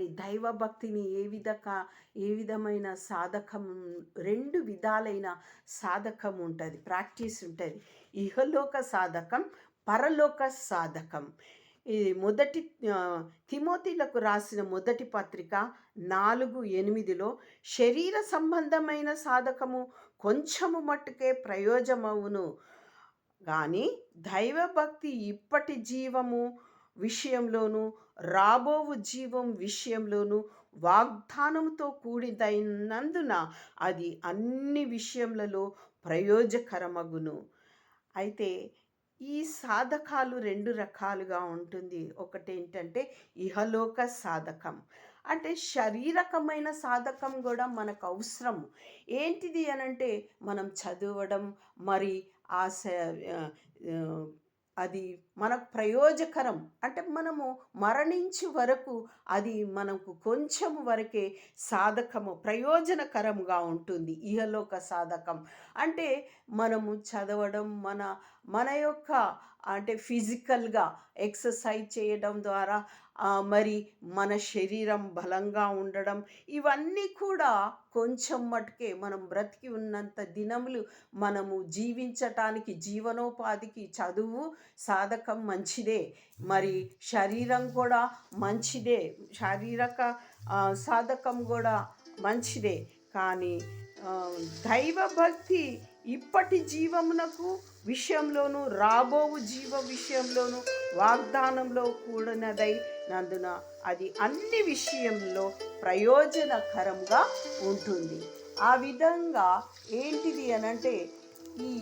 మరి దైవభక్తిని ఏ విధంగా ఏ విధమైన సాధకం రెండు విధాలైన సాధకం ఉంటుంది ప్రాక్టీస్ ఉంటుంది. ఇహలోక సాధకం పరలోక సాధకం. ఇది మొదటి తిమోతిలకు రాసిన మొదటి పత్రిక నాలుగు ఎనిమిదిలో శరీర సంబంధమైన సాధకము కొంచెము మట్టుకే ప్రయోజమవును కానీ దైవభక్తి ఇప్పటి జీవము విషయంలోనూ రాబోవు జీవం విషయంలోనూ వాగ్దానంతో కూడిదైనందున అది అన్ని విషయములలో ప్రయోజకరమగును. అయితే ఈ సాధకాలు రెండు రకాలుగా ఉంటుంది. ఒకటి ఏంటంటే ఇహలోక సాధకం. అంటే శారీరకమైన సాధకం కూడా మనకు అవసరం ఏంటిది అనంటే మనం చదవడం మరి ఆ, అది మనకు ప్రయోజకరం. అంటే మనము మరణించి వరకు అది మనకు కొంచెం వరకే సాధకము ప్రయోజనకరంగా ఉంటుంది. ఇహలోక సాధకం. అంటే మనము చదవడం మన మన యొక్క అంటే ఫిజికల్గా ఎక్సర్సైజ్ చేయడం ద్వారా మరి మన శరీరం బలంగా ఉండడం ఇవన్నీ కూడా కొంచెం మటుకే మనం బ్రతికి ఉన్నంత దినములు మనము జీవించటానికి జీవనోపాధికి చదువు సాధకం మంచిదే. మరి శరీరం కూడా మంచిదే. శారీరక సాధకం కూడా మంచిదే. కానీ దైవభక్తి ఇప్పటి జీవమునకు విషయంలోను రాబోవు జీవ విషయంలోను వాగ్దానంలో కూడినదై నందున అది అన్ని విషయంలో ప్రయోజనకరంగా ఉంటుంది. ఆ విధంగా ఏంటిది అనంటే ఈ